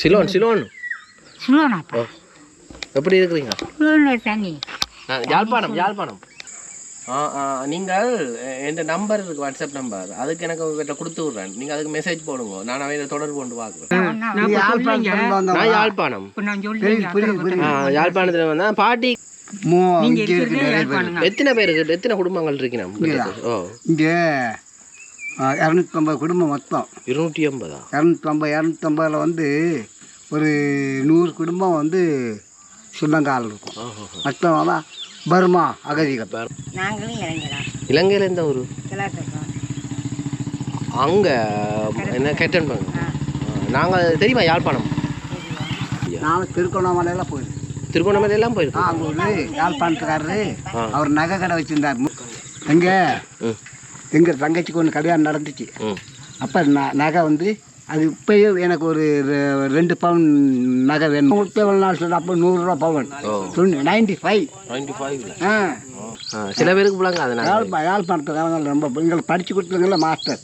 சிலோன் சிலோன். சுலோனாப்பா ஓ எப்படி இருக்கிறீங்க? சுலோன யாழ்ப்பாணம் யாழ்ப்பாணம். ஆ ஆ நீங்கள் என் நம்பர் இருக்கு வாட்ஸ்அப் நம்பர்? அதுக்கு எனக்கு உங்ககிட்ட கொடுத்து விட்றேன். நீங்கள் அதுக்கு மெசேஜ் போடுங்க. நான் அவையில தொடர்பு கொண்டு பார்க்குறேன். நான் யாழ்ப்பாணம். யாழ்ப்பாணத்தில் வந்தா பாட்டி. எத்தனை பேர் இருக்கு எத்தனை குடும்பங்கள் இருக்கணும் ஓ. இங்கே இரநூத்தம்பது குடும்பம் மொத்தம். இருநூற்றி ஐம்பதா இரநூத்தம்பது இரநூத்தம்பதில் வந்து ஒரு நூறு குடும்பம் வந்து சுள்ளங்கால் இருக்கும். மற்றவங்களாம் பர்மா அகதிகள். நாங்களும் இலங்கையில் எந்த ஊர்? அங்கே என்ன கெட்டன் பாங்க நாங்கள் தெரியுமா யாழ்ப்பாணம்? நான் திருக்கோணமலையில் போயிரு திருகோணமலை எல்லாம் ஆ போயிருக்கோம் அங்கே ஒரு யாழ்ப்பாணத்துக்காரரு. அவர் நகை கடை வச்சுருந்தார். எங்கே? எங்கள் தங்கச்சிக்கு ஒன்று கல்யாணம் நடந்துச்சு. அப்போ ந நகை வந்து அது இப்போயே எனக்கு ஒரு ரெ- ரெண்டு பவுன் நகை வேணும். எவ்வளோ நாள் சொல்ல அப்போ நூறுரூவா பவுன். நைன்டி ஃபைவ் நைன்டி ஆ. சில பேருக்கு பிள்ளைங்க யாழ்ப்பா யாழ்ப்பாணத்துக்காரங்க ரொம்ப எங்களுக்கு படித்து கொடுத்தவங்கள மாஸ்டர்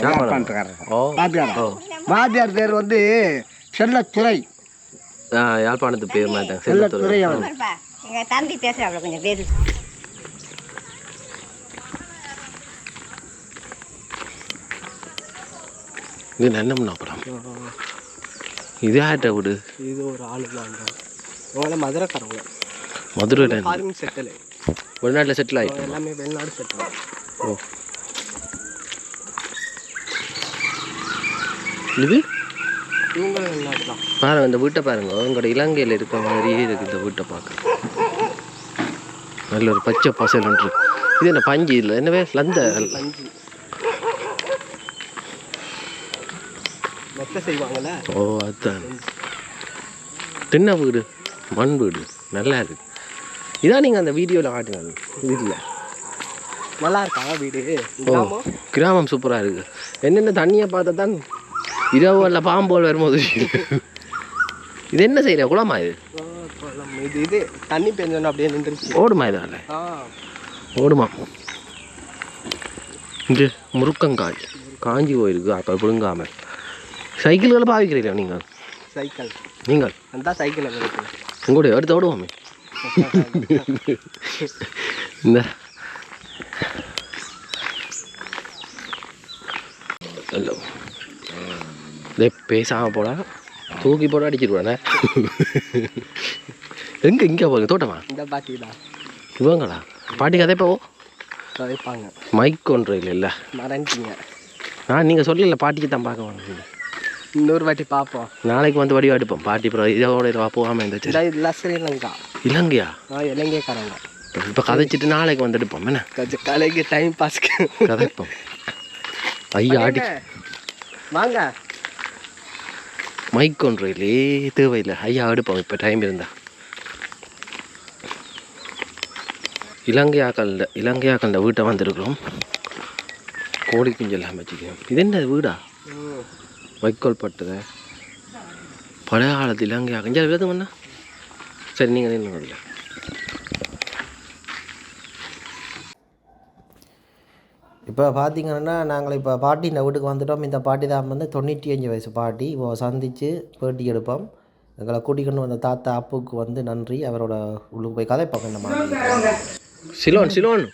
யாழ்ப்பாணத்துக்காரர். வாத்தியார்? வாத்தியார் பேர் வந்து செல்லத்துறை. யாழ்ப்பாணத்து பேர் மாட்டாங்க செல்லத்துறை அவர். எங்க தம்பி பேசுறாப்ல கொஞ்சம் பேரு இது நன்னம்னா அப்புறம் இது ஆட்ட விடு? இது ஒரு ஆளு தான் அவங்கள மதுரைக்காரவங்க. ஃபாரின் செட்டில் வெளிநாட்டில் செட்டில் ஆகிட்டு எல்லாமே வெளிநாடு செட்டில் ஓ. இது? இவங்களும் வெளிநாடு தான். பாருங்க இந்த வீட்டை பாருங்க. உங்களோட இலங்கையில் இருக்க மாதிரியே இருக்கு இந்த வீட்டை பார்க்க. நல்ல ஒரு பச்சை பசல் ஒன்று இது என்ன பஞ்சு? இல்லை என்னவே? லந்த பஞ்சு. மெத்த செய்வாங்கல்ல? ஓ அதுதான் தின்ன வீடு மண் வீடு நல்லா இருக்கு. இதான் நீங்கள் அந்த வீடியோவில் காட்டுங்க வீட்டில். நல்லா இருக்கா வீடு? கிராமம்? சூப்பராக இருக்கு. என்னென்ன தண்ணியை பார்த்தா தான் இரவு அல்ல பாம்போல் வரும்போது இது என்ன செய்யற குளமா இது. இது இது தண்ணி பெஞ்சோன்னு அப்படியே நின்றுச்சு ஓடுமா இதால ஓடுமா. இது முருக்கங்காய். காஞ்சி போயிருக்கு அக்கள் பிடுங்காமல் சைக்கிள்களை பாவிக்கிறீங்களா நீங்கள்? சைக்கிள். நீங்கள்? அந்த சைக்கிள் உங்களுடைய எடுத்து ஓடுவோமே. இந்த ஹலோ. டேய் பேசாம போடா. தூக்கி போட அடிச்சிருவானே. எங்க இங்கே போங்க தோட்டமா? இந்த பாட்டி தான். இவங்களா? பாட்டி கதை இப்போ துவைப்பாங்க மைக் ஒன்று இல்லை இல்லை மறந்துட்டீங்க. நான் நீங்கள் சொல்லல பாட்டிக்கு தான் பார்க்க வேணும் இன்னொரு வாட்டி பார்ப்போம் நாளைக்கு வந்து வடிவா எடுப்போம். பாட்டி அப்புறம் இதோட இதுவா போகாமல் இருந்துச்சு இதெல்லாம் ஸ்ரீலங்கா. இலங்கையா? ஆ இலங்கைக்காரங்க. இப்போ கதைச்சிட்டு நாளைக்கு வந்து எடுப்போம். என்ன? கலைக்கு டைம் பாஸ்க்கு கதைப்போம். ஐயா ஆடி வாங்க. மைக் ஒன்று இல்லையே தேவையில்லை. ஐயா எடுப்போம். இப்போ டைம் இருந்தா. இலங்கையாக்கள்ட இலங்கையாக்கள்ட வீட்டை வந்திருக்கிறோம். கோழி குஞ்செல்லாம் வச்சுக்கிறோம். இது என்ன வீடா. வைக்கோல் பட்டத பழைய காலத்து இலங்கையா கஞ்சா விதம் பண்ணா சரி நீங்கள் நின்று இப்போ பார்த்தீங்கன்னா நாங்கள் இப்போ பாட்டி இந்த வீட்டுக்கு வந்துட்டோம். இந்த பாட்டி தான் வந்து தொண்ணூற்றி அஞ்சு வயசு பாட்டி. இப்போ சந்தித்து பேட்டி எடுப்போம். எங்களை கூட்டிக்கொண்டு வந்த தாத்தா அப்புக்கு வந்து நன்றி. அவரோட உள்ளுக்கு போய் கதை பார்க்க இந்த மாதிரி சிலோன் சிலோன்.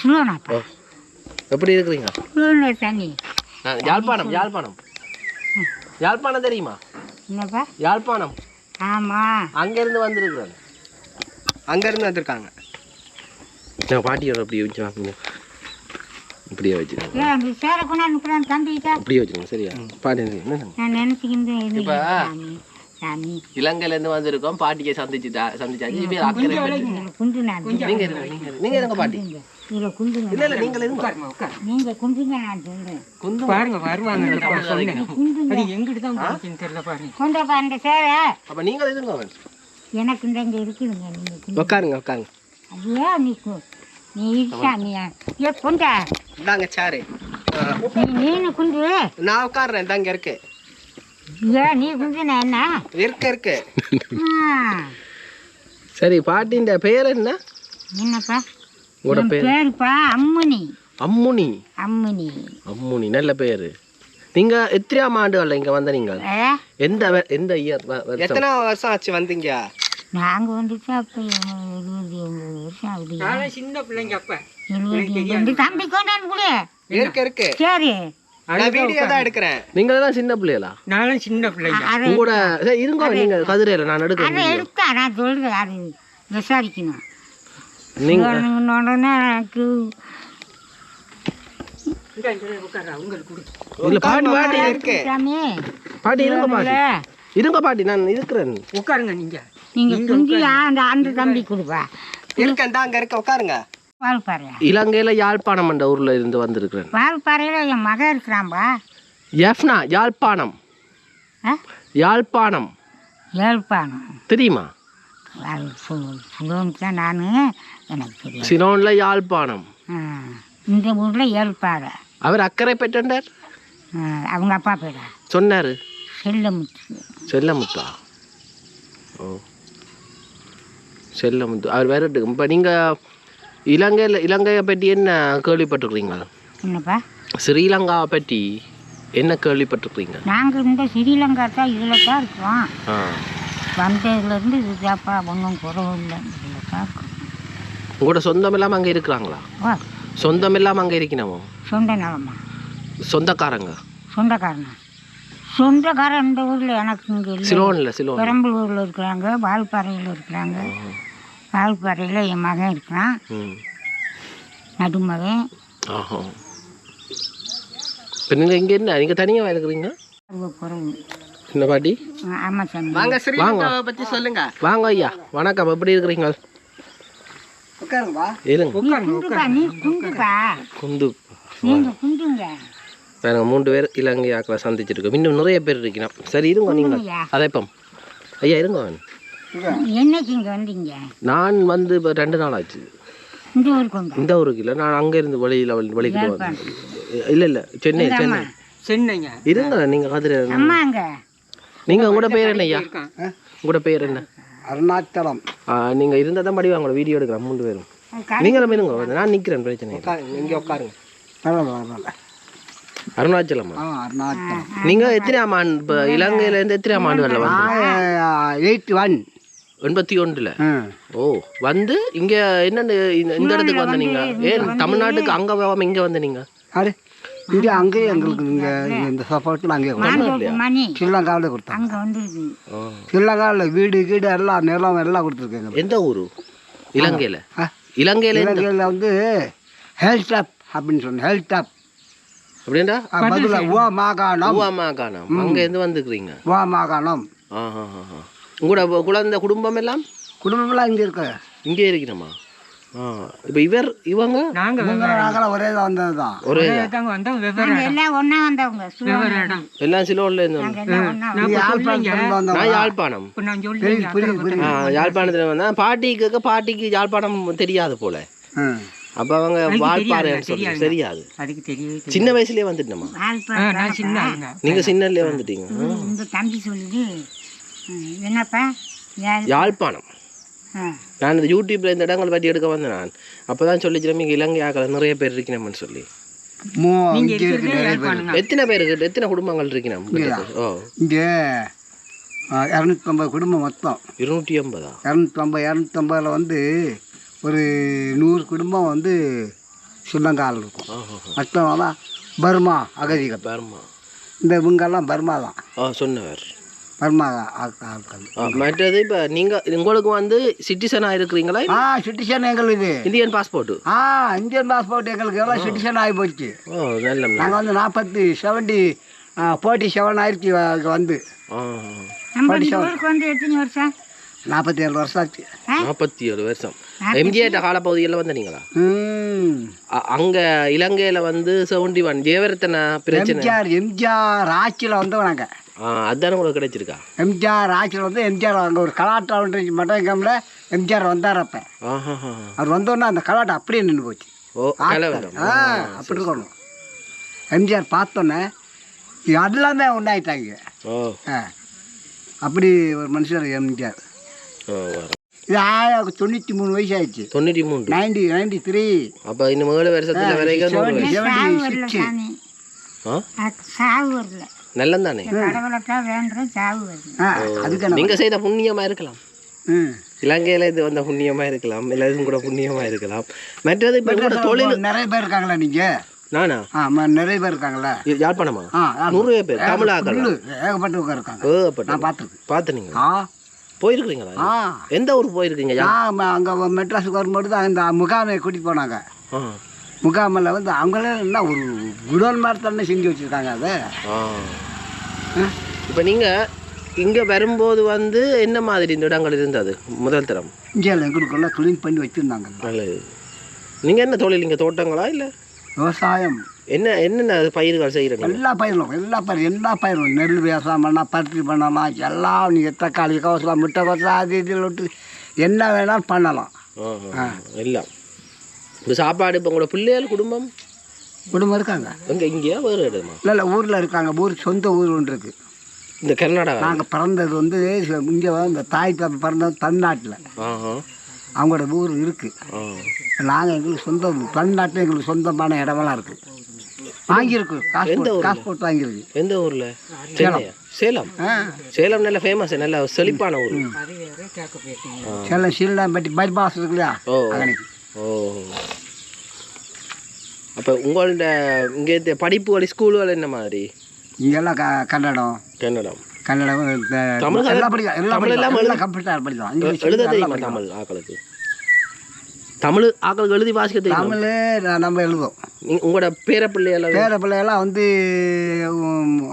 சுலோனாப்பா. ஓ. எப்படி இருக்கிறீங்க? சுலோன யாழ்ப்பாணம் யாழ்ப்பாணம். யாழ்ப்பாணம் தெரியுமா? என்னப்பா? யாழ்ப்பாணம். ஆமா. அங்கேருந்து வந்திருக்கிறேன் அங்கேருந்து வந்திருக்காங்க. நான் பாட்டியோட அப்படியே வச்சு வாங்க இப்படியே தம்பிக்கிட்ட அப்படியே வச்சுருங்க சரியா? பாட்டி நான் நினைச்சுக்கிட்டு இப்ப- இலங்கையிலேருந்து வந்திருக்கோம் பாட்டியை சந்திச்சுட்டா சந்திச்சாச்சு. நீங்க இருங்க. நீங்க இருங்க. பாட்டி. இதுல குண்டுங்க இல்ல இல்ல நீங்க நான் சொல்றேன். குந்து பாருங்க வருவாங்க. குண்டுங்க அது எங்கிட்டு தான் போச்சுன்னு தெரியல பாருங்க. கொண்ட பாருங்க சேலை அப்ப இருங்க அவன். எனக்கு இந்த இங்க இருக்குதுங்க நீங்க உட்காருங்க உட்காருங்க. ஐயா நீ கு- நீ சாமியா ஏ கொண்டா. இந்தாங்க சாரு. நீ நீனு குண்டு நான் உட்காடுறேன் இந்தாங்க இருக்கு. ஏன் நீ குண்டுனா என்ன? இருக்கு சரி பாட்டின்ற பெயர் என்ன? என்னப்பா? உங்களோட என் பேர்? பேருப்பா அம்முனி. அம்முனி. அம்முனி. அம்முனி நல்ல பெயர் நீங்க எத்தனையாம் ஆண்டுகள்ல இங்க வந்த நீங்கள் ஏ எந்த எந்த இயர் எத்தனை வருஷம் ஆச்சு வந்தீங்க? நாங்கள் வந்துட்டு அப்போ இருபது எண்பது வருஷம் ஆகுது. நானும் சின்ன பிள்ளைங்க அப்ப. எழுபது எண்பது தம்பி கொண்டாந்து கூட. இருக்கு இருக்கு. சரி. நான் வீடியோ தான் எடுக்கிறேன். நீங்க தான் சின்ன பிள்ளைகளா? நானும் சின்ன பிள்ளைங்க. உங்களோட இருங்க நீங்க கதிரையில நான் அதை எடுக்கிறேன் எடுத்தா நான் விசாரிக்கணும். நீங்க உடனே எனக்கு பாட்டி பாட்டி இருக்கு. பாட்டி இருங்க பாட்டி. இருங்க பாட்டி நான் இருக்கிறேன். உட்காருங்க நீங்க. நீங்கள் குஞ்சியா அந்த அந்த தம்பி கொடுப்பா. இருக்கேன் தான் அங்க இருக்க உட்காருங்க. இலங்கையில யாழ்ப்பாணம் என்ற ஊர்ல இருந்து வந்திருக்கிறேன். வாழ்பாறையில் என் மகன் இருக்கிறான்பா. எஃப்னா யாழ்ப்பாணம். ஆ? யாழ்ப்பாணம். ஏழ்பானம் தெரியுமா? சொல்லுவோம் நான். எனக்கு சிலோன்ல யாழ்ப்பாணம். இந்த ஊரில் ஏழ்பாறை அவர் அக்கறை பெற்றார் அவங்க அப்பா பேரா. சொன்னாரு. செல்லமுத்து. செல்லமுத்தா? ஓ. செல்லமுத்து. அவர் வேற இப்போ நீங்கள் இலங்கையில் இலங்கையை பற்றி என்ன கேள்விப்பட்டிருக்கிறீங்க? என்னப்பா? ஸ்ரீலங்காவை பற்றி என்ன கேள்விப்பட்டிருக்கிறீங்க? நாங்கள் இந்த ஸ்ரீலங்கா தான் இதில் தான் இருக்கோம். வந்ததுலேருந்து இதுதாப்பா ஒன்றும் குறவு இல்லை இதில் தான் இருக்கோம். உங்களோட சொந்தம் இல்லாமல் அங்கே இருக்கிறாங்களா? வா சொந்தம் இல்லாமல் அங்கே இருக்கணுமோ சொந்த நிலமா சொந்தக்காரங்க? சொந்தக்காரனா? சொந்தக்காரன் இந்த ஊரில் எனக்கு இங்கே சிலோனில் சிலோன் பெரம்பலூரில் இருக்கிறாங்க வால்பாறையில் இருக்கிறாங்க. வால்பாறையில் என் மகன் இருக்கிறான். ம். நடுமகன். ஆஹா. இப்போ நீங்கள் இங்கே என்ன நீங்கள் தனியாக இருக்கிறீங்க? என்ன பாட்டி? ஆமாம் சாமி. வாங்க ஸ்ரீலங்காவை பத்தி சொல்லுங்க. வாங்க ஐயா. வணக்கம். எப்படி இருக்கிறீங்க உட்காருங்கப்பா இருங்க குண்டுப்பா நீ குண்டுப்பா குந்து நீங்கள் மூன்று பேர் இலங்கை ஆக்களை சந்திச்சிருக்கோம். இன்னும் நிறைய பேர் இருக்கணும் சரி இருங்க நீங்கள் ஐயா. அதைப்பம் ஐயா இருங்க. என்னைக்கு நான் வந்து இப்போ ரெண்டு நாள் ஆச்சு. இந்த ஊருக்கு இல்லை. நான் அங்கே இருந்து வெளியில் வெளிக்கிட்டு வந்தேன். இல்லை இல்லை. சென்னை சென்னை. சென்னைங்க. இருங்க நீங்கள் அம்மாங்க. நீங்கள் உங்களோட பேர் என்ன ஐயா உங்களோட பேர் என்ன? அருணாச்சலம். நீங்கள் இருந்தால் தான் படிவாங்க உங்களோட வீடியோ எடுக்கிறேன் மூணு பேரும். நீங்களும் இருங்க நான் நிற்கிறேன் பிரச்சனை இங்க உட்காருங்க. பரவாயில்ல பரவாயில்ல. அருணாச்சலமா? ஆ அருணாச்சலம். நீங்கள் எத்தனையாம் ஆண்டு இப்போ இலங்கையிலேருந்து எத்தனையாம் ஆண்டுகளில் வந்து? நான் எயிட் ஒன் எண்பத்தி ஒன்றில்? ஓ வந்து இங்க என்னன்னு இந்த- இந்த இடத்துக்கு வந்த நீங்க? ஏன் தமிழ்நாட்டுக்கு அங்க போகாம இங்க வந்த நீங்க? அது இங்கே அங்கேயே எங்களுக்கு இங்கே இந்த சப்போர்ட்டில் அங்கேயே கொடுத்தாங்க ஸ்ரீலங்காவில் கொடுத்தாங்க ஸ்ரீலங்காவில் வீடு கீடு எல்லாம் நிலம் எல்லாம் கொடுத்துருக்காங்க எந்த ஊரு? இலங்கையில? ஆ. இலங்கையில எந்த இலங்கையில் வந்து ஹெல்த் டாப் அப்படின்னு சொன்னேன். ஹெல்த் டாப் அப்படின்றா பதில் ஓ மாகாணம். ஊவாமா காணாம் அங்க இருந்து வந்துக்கிறீங்க? ஓ மாகாணம் உங்களோட குழந்தை குடும்பம் எல்லாம்? குடும்பமெல்லாம் இங்கே இருக்கு. இங்கே இருக்கணுமா ஆ இப்போ இவர் இவங்க? நாங்க நாங்களும் ஒரே தான் வந்தது தான் ஒரே தாங்க வந்தோம் வெவ்வேறு எல்லாம் ஒன்றா வந்தவங்க வெவ்வேறு இடம். எல்லாம் சிலோன்ல இருந்து நாங்கள் எல்லாம் ஒன்றா நான் இப்ப சொல்லிங்க யாழ்ப்பாணத்துலேருந்து வந்தோம் நான் யாழ்ப்பாணம். யாழ்ப்பாணத்துல வந்தேன் பாட்டிக்கு பாட்டிக்கு யாழ்ப்பாணம் தெரியாது போல. ம் அப்ப அவங்க வாழ்பாறைன்னு சொல்லி தெரியாது. சின்ன வயசுலயே வந்துட்டோமா? நீங்க சின்னலே வந்துட்டீங்க. இந்த தம்பி சொல்லுது என்னப்பா? யாழ்ப்பாணம். நான் இந்த யூடியூப்ல இந்த இடங்கள் பற்றி எடுக்க வந்தேன் நான். அப்பதான் சொல்லிச்சிடும் இங்க இலங்கை ஆக்கள் நிறைய பேர் இருக்கணும்னு சொல்லி. எத்தனை பேர் இருக்கு? எத்தனை குடும்பங்கள் இருக்கணும் ஓ இங்கே இரநூத்தம்பது குடும்பம் மொத்தம். இருநூற்றி ஐம்பதா இரநூத்தம்பது இரநூத்தம்பதில் வந்து ஒரு நூறு குடும்பம் வந்து ஸ்ரீலங்காவில் இருக்கும். மற்றவங்களாம் பர்மா அகதிகள். பர்மா. இந்த இவங்கெல்லாம் பர்மா தான். சொன்னவர். மற்றது இப்போ நீங்க உங்களுக்கு வந்து சிட்டிசனாக இருக்கிறீங்களா? ஆ சிட்டிசன் எங்களுக்கு இந்தியன் பாஸ்போர்ட்டு ஆ இந்தியன் பாஸ்போர்ட் எங்களுக்கு எல்லாம் சிட்டிசன் ஆகி போச்சு. ஓ நல்ல. நாங்கள் வந்து நாற்பத்தி செவன்டி ஃபோர்ட்டி செவன் ஆயிடுச்சு வந்து. நாற்பத்தி ஏழு வருஷம்? ஆச்சு. நாற்பத்தி ஏழு வருஷம். எம்ஜிஆர் காலப்பகுதியில் வந்தீங்களா ம். அ- அங்க இலங்கையில வந்து செவன்டி ஒன் ஜெயவர்த்தன பிரச்சனை எம்ஜிஆர் எம்ஜிஆர் ஆட்சியில் வந்தோம் நாங்கள் ஆ அதானே உங்களுக்கு கிடைச்சிருக்கா? எம்ஜிஆர் ஆட்சியில் வந்து எம்ஜிஆர் அங்கே ஒரு கலாட்டா ஒன்று மட்டன் கேமில் எம்ஜிஆர் வந்தார் அப்போ. அவர் வந்தோன்னே அந்த கலாட்டா அப்படியே நின்று போச்சு. ஓ ஆ அப்படி இருக்கணும். எம்ஜிஆர் பார்த்தோன்னே எல்லாமே உண்டாயிட்டாங்க. ஓ. ஆ அப்படி ஒரு மனுஷர் எம்ஜிஆர். இது ஆயிரம் தொண்ணூற்றி மூணு வயசு ஆயிடுச்சு. தொண்ணூற்றி மூன்று. நைன்டி நைன்டி த்ரீ அப்போ இன்னும் ஏழு வருஷத்துல வரைக்கும் சாவு வரல. நல்லம் தானே நீங்க செய்த புண்ணியமா இருக்கலாம். இலங்கையில இது வந்த புண்ணியமா இருக்கலாம் இல்ல இதுவும் கூட புண்ணியமா இருக்கலாம். மற்றது இப்ப தொழில் நிறைய பேர் இருக்காங்களா நீங்க? நானா? ஆ நிறைய பேர் இருக்காங்களா? இது யாழ்ப்பாணமா நூறு பேர் தமிழ் ஆக்கள் புல்லு, ஏகப்பட்டவங்க இருக்காங்க. ஏகப்பட்ட நான் பார்த்துருக்கேன். பார்த்துனீங்க ஆ. போயிருக்கிறீங்களா? எந்த ஊருக்கு போயிருக்கீங்க? அங்கே மெட்ராஸுக்கு வரும்போது தான் இந்த முகாமை கூட்டிகிட்டு போனாங்க. முகாமில் வந்து அவங்களே என்ன ஒரு குடோன் மாதிரி தானே செஞ்சு வச்சுருக்காங்க அதை? இப்போ நீங்க இங்க வரும்போது வந்து என்ன மாதிரி இந்த இடங்கள் இருந்தது? முதல் தரம். இங்கே எங்களுக்குள்ள க்ளீன் பண்ணி வச்சுருந்தாங்க. நல்லது. நீங்க என்ன தொழில்? இங்க தோட்டங்களா இல்ல? விவசாயம். என்ன என்னென்ன பயிர்கள் செய்யறீங்க எல்லா பயிரும் எல்லா பயிரும் எல்லா பயிரும். நெல் விவசாயம் பண்ணலாம் பருத்தி பண்ணலாம் எல்லாம் நீங்கள் தக்காளி கோசலாம் முட்டை கோசலாம் அது இதில் விட்டு என்ன வேணாலும் பண்ணலாம். எல்லாம். இப்போ சாப்பாடு இப்போ உங்களோட பிள்ளைகள் குடும்பம்? குடும்பம் இருக்காங்க. எங்க இங்கேயா வேறு இடமா? இல்லை இல்லை ஊரில் இருக்காங்க. ஊர் சொந்த ஊர் ஒன்று இருக்குது இந்த கர்நாடகா? நாங்கள் பிறந்தது வந்து இங்கே இந்த தாய் தப்பி பிறந்தது தமிழ்நாட்டில். அவங்களோட ஊர் இருக்குது நாங்கள் எங்களுக்கு சொந்த தமிழ்நாட்டில் எங்களுக்கு சொந்தமான இடமெல்லாம் இருக்குது வாங்கியிருக்கு. காசு? காசு போட்டு வாங்கியிருக்கு. எந்த ஊர்ல? சேலம். ஆ. சேலம் நல்ல ஃபேமஸ் நல்ல செழிப்பான ஊர். சேலம் சீலாம்பட்டி பைபாஸ் இருக்கு இல்லையா? ஓ. ஓ. அப்போ உங்கள்ட இங்கே படிப்புகள் ஸ்கூலுகள் என்ன மாதிரி? இங்கெல்லாம் க கன்னடம். கன்னடம். கன்னடம் இந்த தமிழ் எல்லாம் படிக்கலாம் எல்லாம் எல்லாம் கம்ப்யூட்டர் படிக்கலாம். எழுத தெரியுமா. தமிழ் ஆக்களுக்கு. தமிழ் ஆக்களுக்கு எழுதி வாசிக்க தெரியும் தமிழ் நம்ம எழுதுவோம். உங்களோட பேர பிள்ளைகள் பேர பிள்ளையெல்லாம் வந்து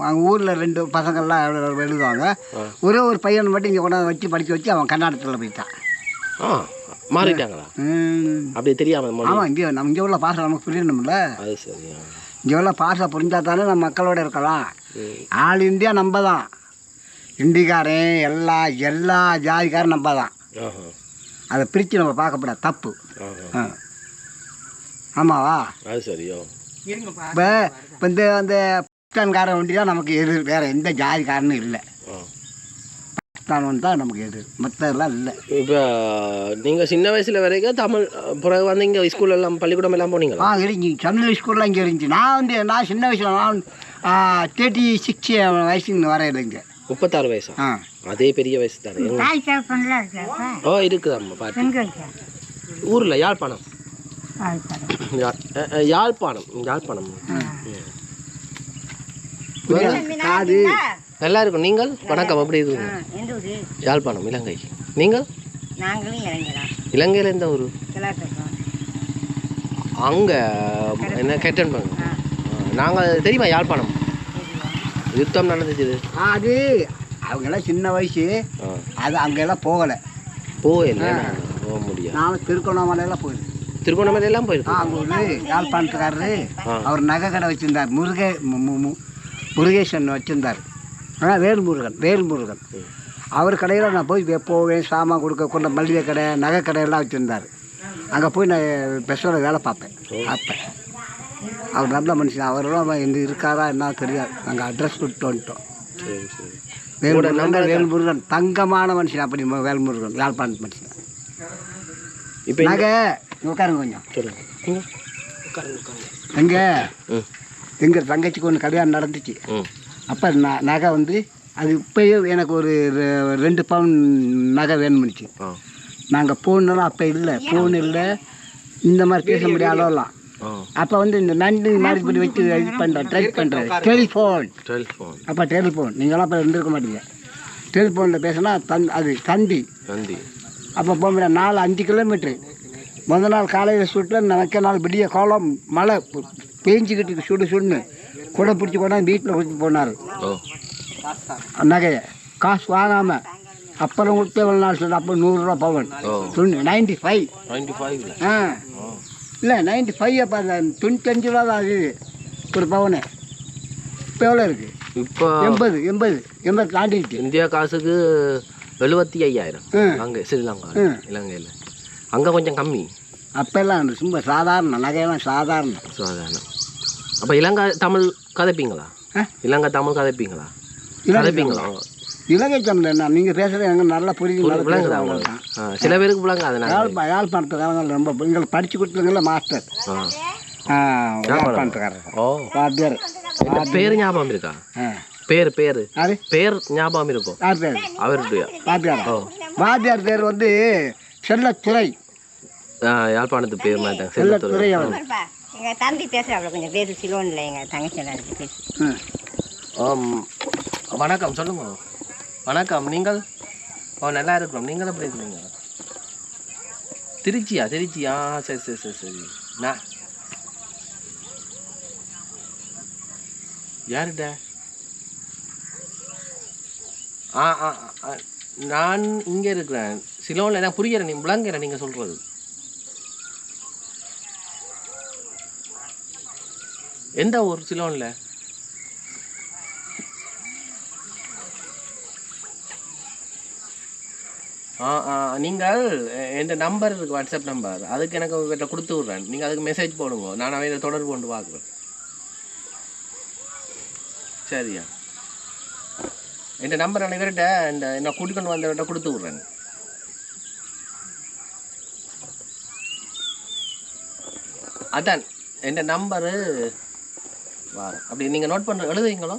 அவங்க ஊரில் ரெண்டு பசங்கள்லாம் எழு- எழுதுவாங்க. ஒரே ஒரு பையன் மட்டும் இங்கே கொண்டாந்து வச்சு படிக்க வச்சு அவன் கர்நாடகத்தில் போயிட்டான். ஆ. மாறிட்டாங்களா. அப்படி தெரியாம ஆமாம் இங்கே நம்ம இங்கே உள்ள பாஷை நமக்கு புரியணும்ல. அது சரியா. இங்கே உள்ள பாஷை புரிஞ்சா தானே நம்ம மக்களோட இருக்கலாம். ஆல் இந்தியா நம்ம தான் இந்திக்காரன் எல்லா எல்லா ஜாதிக்காரன் நம்ம தான் அதை பிரித்து நம்ம பார்க்கப்படாது தப்பு. ஆமாவா? அது சரியோ. இப்போ இப்போ இந்த அந்த பாகிஸ்தான்காரன் ஒண்டி தான் நமக்கு எதிர் வேறு எந்த ஜாதிக்காரனும் இல்லை. ஒன்று தான் நமக்கு எதிர் மற்றதெல்லாம் இல்லை. இப்போ நீங்க சின்ன வயசுல வரைக்கும் தமிழ் பிறகு வந்து இங்க ஸ்கூல் எல்லாம் பள்ளிக்கூடம் எல்லாம் போனீங்களா? ஆ இருந்துச்சு தமிழ் ஸ்கூலில் இங்கே இருந்துச்சு. நான் வந்து நான் சின்ன வயசில் நான் தேர்ட்டி சிக்ஸ் வயசுக்கு வரையில இங்கே. முப்பத்தாறு வயசா? ஆ. அதே பெரிய வயசு தானே. ஓ இருக்குதாம்மா பாட்டி. ஊர்ல யாழ்ப்பாணம். யாழ்ப்பாணம். யாழ்ப்பாணம். காது. நல்லா இருக்கும் நீங்கள்? வணக்கம். எந்த ஊர்? யாழ்ப்பாணம் இலங்கை. நீங்கள்? இலங்கையில் எந்த ஊர்? அங்கே என்ன கேட்டன் பாங்க? நாங்கள் தெரியுமா யாழ்ப்பாணம்? யுத்தம் நடந்துச்சு அது அவங்கெல்லாம் சின்ன வயசு. அது அங்கெல்லாம் போகலை. போகல போக முடியாது. நான் திருக்கோணாமலையெல்லாம் போயிருக்கேன் திருகோணமலை எல்லாம் ஆ போயிருக்கு அங்கே ஒரு யாழ்ப்பாணத்துக்காரரு. அவர் நகை கடை வச்சிருந்தார். முருகே முருகேசன் வச்சிருந்தார். ஆ வேல்முருகன் வேல்முருகன். அவர் கடையில் நான் போய் வே- போவேன் சாமான் கொடுக்க கொண்ட மளிகை கடை நகை கடையெல்லாம் வச்சுருந்தார். அங்கே போய் நான் பெஸ்ட்டில் வேலை பார்ப்பேன். பார்ப்பேன். அவர் நல்ல மனுஷன். அவரெல்லாம் எங்க இருக்காரா என்ன தெரியாது. நாங்கள் அட்ரஸ் கொடுத்து வந்துட்டோம். வேல்முருகன் வேல்முருகன். தங்கமான மனுஷன் அப்படி வேல்முருகன் யாழ்ப்பாணத்து மனுஷன். இப்போ இங்க உட்காருங்க கொஞ்சம். சொல்லுங்க? எங்க? எங்கள் தங்கச்சிக்கு ஒன்று கல்யாணம் நடந்துச்சு. அப்போ ந நகை வந்து அது இப்போயே எனக்கு ஒரு ரெ- ரெண்டு பவுன் நகை வேணும்னுச்சு. நாங்கள் போனோம் அப்போ இல்லை ஃபோன் இல்லை. இந்த மாதிரி பேச முடியாத அளவுலாம். ஆ. அப்போ வந்து இந்த நண்டு மாதிரி பண்ணி வச்சு இது பண்ணுறேன் ட்ரை பண்ணுறேன் டெலிஃபோன் டெலிஃபோன் அப்போ டெலிஃபோன் நீங்களாம் அப்போ இருந்திருக்க மாட்டீங்க. டெலிஃபோனில் பேசினா தன் அது தந்தி. நந்தி அப்போ போக முடியாது. நாலு அஞ்சு கிலோமீட்ரு முத நாள் காலையில் சுட்டில் நமக்க நாள் விடிய காலம் மழை பேஞ்சிக்கிட்டு சுடு சுடுன்னு. கூட பிடிச்சி கொண்டாந்து வீட்டில் கொடுத்து போனார். நகையை. காசு வாங்காமல் அப்புறம் கொடுத்து எவ்வளோ நாள் சொல்லு அப்போ நூறுரூவா பவன். துணி நைன்டி ஃபைவ் நைன்டி ஃபைவ்ல ஆ. இல்லை நைன்டி ஃபைவ் அப்போ அந்த தொண்ணூத்தஞ்சு ரூபா தான் அது. ஒரு பவனு. இப்போ எவ்வளோ இருக்குது இப்போ எண்பது எண்பது எண்பது தாண்டிடுச்சு இந்தியா காசுக்கு எழுபத்தி ஐயாயிரம். அங்கே ஸ்ரீலங்கா. இலங்கையில். அங்கே கொஞ்சம் கம்மி. அப்போல்லாம் ரொம்ப சாதாரண நகையெல்லாம் சாதாரணம் சாதாரணம். அப்போ இலங்கை தமிழ் கதைப்பீங்களா? இலங்கை தமிழ் கதைப்பீங்களா? கதைப்பீங்களா? இலங்கை தமிழ் என்ன? நீங்கள் பேசுகிறது எனக்கு நல்லா புரியுது. விளங்குதா பேசுறது. ஆ, சில பேருக்கு விளங்காது யாழ்ப்பாணத்துக்காரங்க ரொம்ப எங்களுக்கு படித்து கொடுத்தவங்கள மாஸ்டர். யாழ்ப்பாணத்துக்காரர். ஓ. வாத்தியார். பேர் ஞாபகம் இருக்கா? பேர் பேர். பேர் ஞாபகம் இருக்கும் அவருடைய? வாத்தியார். வாத்தியார் பேர் வந்து செல்லத்துறை. யாழ்ப்பாணத்து பேர் மாட்டேன் செல்லத்துறை எங்கள் தம்பி பேசுகிறாப்புல கொஞ்சம் பேர் சிலோனில் எங்கள் தங்கச்சி இருக்கு பேசு. ம். வணக்கம் சொல்லுங்க. வணக்கம் நீங்கள்? ஓ நல்லா இருக்கிறோம். நீங்கள் எப்படி இருக்கிறீங்க? திருச்சியா திருச்சியா? சரி சரி சரி சரி. நான் யாருட ஆ ஆ நான் இங்கே இருக்கிறேன். சிலோனில் எனக்கு புரியல நீ விளங்குறேன் நீங்கள் சொல்கிறது எந்த ஊர்? சிலோனில். ஆ ஆ நீங்கள் என் நம்பர் இருக்குது வாட்ஸ்அப் நம்பர் அதுக்கு எனக்கு உங்கள்கிட்ட கொடுத்து விட்றேன். நீங்கள் அதுக்கு மெசேஜ் போடுங்க. நான் அவையில தொடர்பு கொண்டு பார்க்குறேன். சரியா? என் நம்பர் அனைவர்கிட்ட இந்த என்ன கூட்டிக்கொண்டு வந்தவர்கிட்ட கொடுத்து விட்றேன். அதான் என் நம்பரு வாரம் அப்படி நீங்கள் நோட் பண்ண எழுதுவீங்களோ?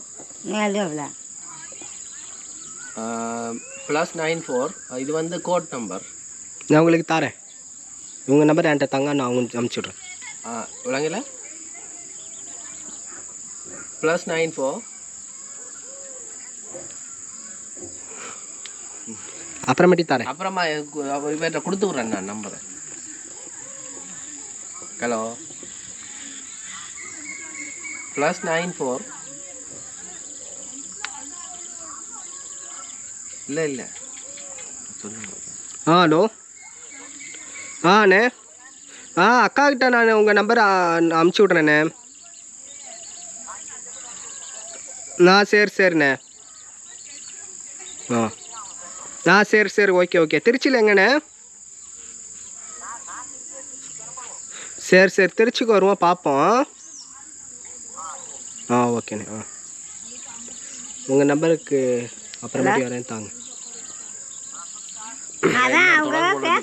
ப்ளஸ் நைன் ஃபோர் இது வந்து கோட் நம்பர் நான் உங்களுக்கு தரேன். உங்கள் நம்பர் என்கிட்ட தாங்க நான் உங்களுக்கு அனுப்பிச்சி விட்றேன் விளங்கல? ப்ளஸ் நைன் ஃபோர் அப்புறமேட்டி தரேன். அப்புறமா இவர்கிட்ட கொடுத்து விட்றேன் நான் நம்பரை ஹலோ plus நைன் ஃபோர் இல்லை இல்லை. சொல்லுங்க ஆ ஹலோ. ஆ அண்ணே. ஆ அக்கா கிட்ட நான் உங்கள் நம்பர் அமுச்சு விட்றேண்ணே நான் சரி சரிண்ணே. ஆ. ஆ சரி சரி. Okay okay. திருச்சியில் எங்கண்ணே? சரி சரி. திருச்சிக்கு வருவோம் பார்ப்போம். ஓகேண்ணே ஆ. உங்கள் நம்பருக்கு அப்புறமேட்டு வரேன் தாங்க.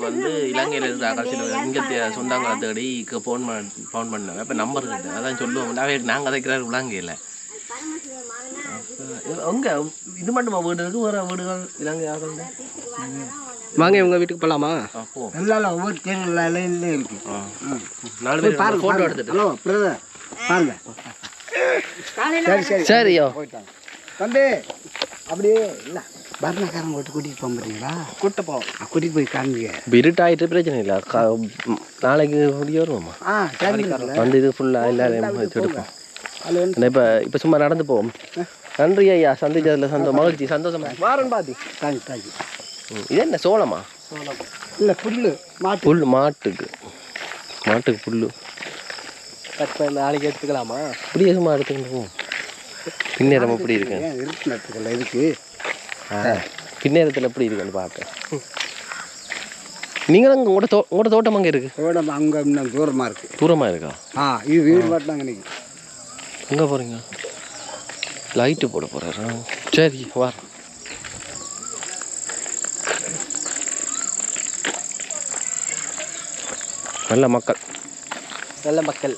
வந்து இலங்கையில் இருக்கிற கடைசியில் இங்கே சொந்தங்களை தேடி ஃபோன் பண்ண ஃபோன் பண்ணேன் இப்போ நம்பர் இருக்குது அதான் சொல்லுவோம். அவே நாங்கள் கதைக்கிறாரு இலங்கையில். அங்கே இது மட்டுமா வீடு? இருக்கு வேறு வீடுகள் இலங்கை ஆகல வாங்க உங்கள் வீட்டுக்கு போகலாமா அப்போ எல்லாம் ஒவ்வொரு தேர்தல் இருக்கு. நாலு பேர் ஃபோட்டோ. எடுத்துட்டு. ஹலோ பிரதர் பாருங்க. சரி சரி. சரியா. போயிட்டாங்க தம்பி அப்படியே இல்லை பர்ணக்காரங்க விட்டு கூட்டிகிட்டு போக முடியுங்களா கூட்ட போவோம் கூட்டிகிட்டு போய் காமிங்க. இருட்டாயிட்டு பிரச்சனை இல்லை. நாளைக்கு முடிய வருவோமா? ஆ வந்து இது ஃபுல்லாக எல்லாரையும் வச்சு எடுப்போம் இப்போ இப்போ சும்மா நடந்து போவோம். நன்றி ஐயா சந்திச்சதில் சந்தோஷம் மகிழ்ச்சி சந்தோஷமா. வாரன் பாதி. தேங்க்ஸ் தேங்க்யூ இது என்ன சோளமா? இல்லை புல்லு மாட்டு புல் மாட்டுக்கு. மாட்டுக்கு புல் கட் பண்ணி நாளைக்கு எடுத்துக்கலாமா? இப்படியே சும்மா எடுத்துக்கிட்டு போவோம் பின்னேரம் எப்படி இருக்கு? இருக்கு நட்டுக்கல இருக்கு பின்னேரத்தில் எப்படி இருக்குன்னு பார்ப்பேன் நீங்களும் உங்களோட தோ உங்களோட தோட்டம் அங்கே இருக்கு? இதோட அங்கே இன்னும் தூரமாக இருக்கு. தூரமாக இருக்கா? ஆ இது வீடு மட்டும் இன்னைக்கு எங்கே போகிறீங்க லைட்டு போட போகிறாரா சரி வா. நல்ல மக்கள். நல்ல மக்கள்.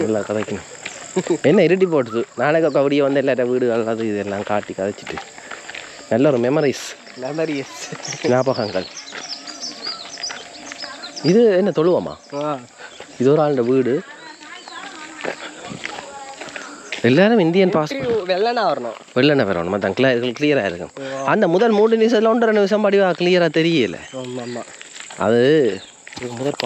நல்லா கதைக்கணும். என்ன இருட்டி போட்டுது நாளைக்கு அப்படியே வந்து எல்லாரும் வீடுகள் அது இதெல்லாம் காட்டி கதைச்சிட்டு. நல்ல ஒரு மெமரிஸ் மெமரிஸ் ஞாபகங்கள். இது என்ன தொழுவமா? இது ஒரு ஆளுடைய வீடு. எல்லாரும் இந்தியன் பாஸ்போர்ட் வெள்ளனா வரணும். வெள்ளன வரணும்? மற்ற கிளியர் கிளியராக இருக்கும். அந்த முதல் மூணு நிமிஷத்தில் ஒன்றரை நிமிஷம் படிவா கிளியராக தெரியல. அது முதல்